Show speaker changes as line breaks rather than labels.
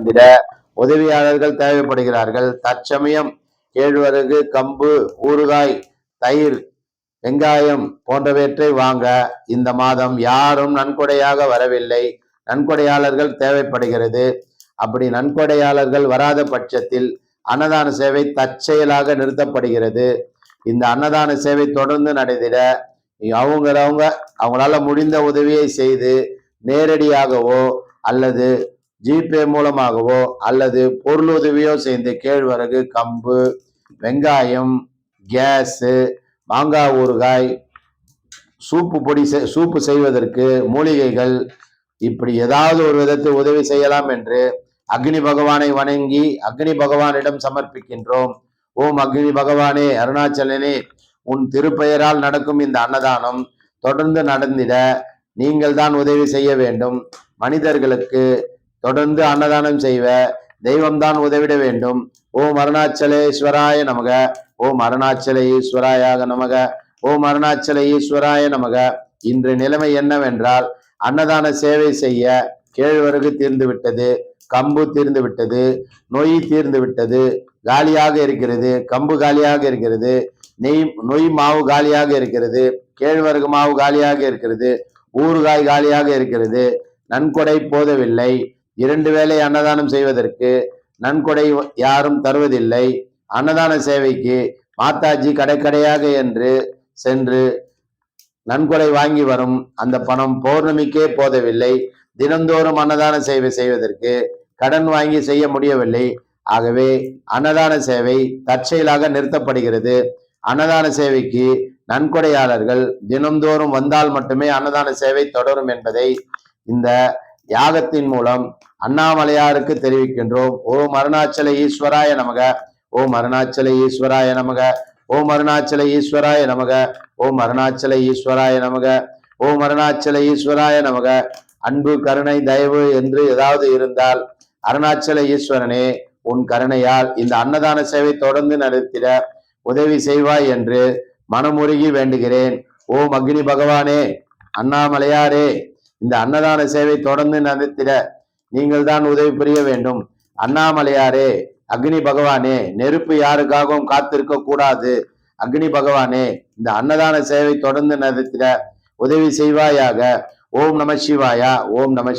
நடந்திட உதவியாளர்கள் தேவைப்படுகிறார்கள். தற்சமயம் கேழ்வரகு கம்பு ஊறுகாய் தயிர் வெங்காயம் போன்றவற்றை வாங்க இந்த மாதம் யாரும் நன்கொடையாக வரவில்லை. நன்கொடையாளர்கள் தேவைப்படுகிறது. அப்படி நன்கொடையாளர்கள் வராத பட்சத்தில் அன்னதான சேவை தற்செயலாக நிறுத்தப்படுகிறது. இந்த அன்னதான சேவை தொடர்ந்து நடைபெற அவங்கிறவங்க அவங்களால முடிந்த உதவியை செய்து நேரடியாகவோ அல்லது ஜிபே மூலமாகவோ அல்லது பொருளுதவியோ சேர்ந்து செய்து கேழ்வரகு கம்பு வெங்காயம் கேஸு மாங்காய் ஊறுகாய் சூப்பு பொடி செய்- சூப்பு செய்வதற்கு மூலிகைகள் இப்படி ஏதாவது ஒரு விதத்தில் உதவி செய்யலாம் என்று அக்னி பகவானை வணங்கி அக்னி பகவானிடம் சமர்ப்பிக்கின்றோம். ஓம் அக்னி பகவானே அருணாச்சலனே உன் திருப்பெயரால் நடக்கும் இந்த அன்னதானம் தொடர்ந்து நடந்திட நீங்கள் தான் உதவி செய்ய வேண்டும். மனிதர்களுக்கு தொடர்ந்து அன்னதானம் செய்வ தெய்வம்தான் உதவிட வேண்டும். ஓம் அருணாச்சலேஸ்வராய நமக ஓம் அருணாச்சல ஈஸ்வராயாக நமக ஓம் அருணாச்சல ஈஸ்வராய நமக. இன்று நிலைமை என்னவென்றால் அன்னதான சேவை செய்ய கேழ்வரகு தீர்ந்து விட்டது கம்பு தீர்ந்து விட்டது நொய் தீர்ந்து விட்டது காலியாக இருக்கிறது கம்பு காலியாக இருக்கிறது நெய் நொய் மாவு காலியாக இருக்கிறது கேழ்வரகு மாவு காலியாக இருக்கிறது ஊறுகாய் காலியாக இருக்கிறது நன்கொடை போதவில்லை. இரண்டு வேளை அன்னதானம் செய்வதற்கு நன்கொடை யாரும் தருவதில்லை. அன்னதான சேவைக்கு மாதாஜி கடைக்கடையாக என்று சென்று நன்கொடை வாங்கி வரும். அந்த பணம் பௌர்ணமிக்கே போதவில்லை. தினந்தோறும் அன்னதான சேவை செய்வதற்கு கடன் வாங்கி செய்ய முடியவில்லை. ஆகவே அன்னதான சேவை தற்செயலாக நிறுத்தப்படுகிறது. அன்னதான சேவைக்கு நன்கொடையாளர்கள் தினந்தோறும் வந்தால் மட்டுமே அன்னதான சேவை தொடரும் என்பதை இந்த யாகத்தின் மூலம் அண்ணாமலையாருக்கு தெரிவிக்கின்றோம். ஓம் அருணாச்சல ஈஸ்வராய நமக. ஓம் அருணாச்சல ஈஸ்வராய நமக. ஓம் அருணாச்சல ஈஸ்வராய நமக. ஓம் அருணாச்சல ஈஸ்வராய நமக. ஓம் அருணாச்சல ஈஸ்வராய நமக. அன்பு கருணை தயவு என்று ஏதாவது இருந்தால் அருணாச்சல ஈஸ்வரனே உன் கருணையால் இந்த அன்னதான சேவை தொடர்ந்து நடத்திட உதவி செய்வாய் என்று மனமுருகி வேண்டுகிறேன். ஓம் அக்னி பகவானே அண்ணாமலையாரே இந்த அன்னதான சேவை தொடர்ந்து நடத்திட நீங்கள் தான் உதவி புரிய வேண்டும். அண்ணாமலையாரே அக்னி பகவானே நெருப்பு யாருக்காகவும் காத்திருக்க கூடாது. அக்னி பகவானே இந்த அன்னதான சேவை தொடர்ந்து நடத்திட உதவி செய்வாயாக. ஓம் நம சிவாயா ஓம் நம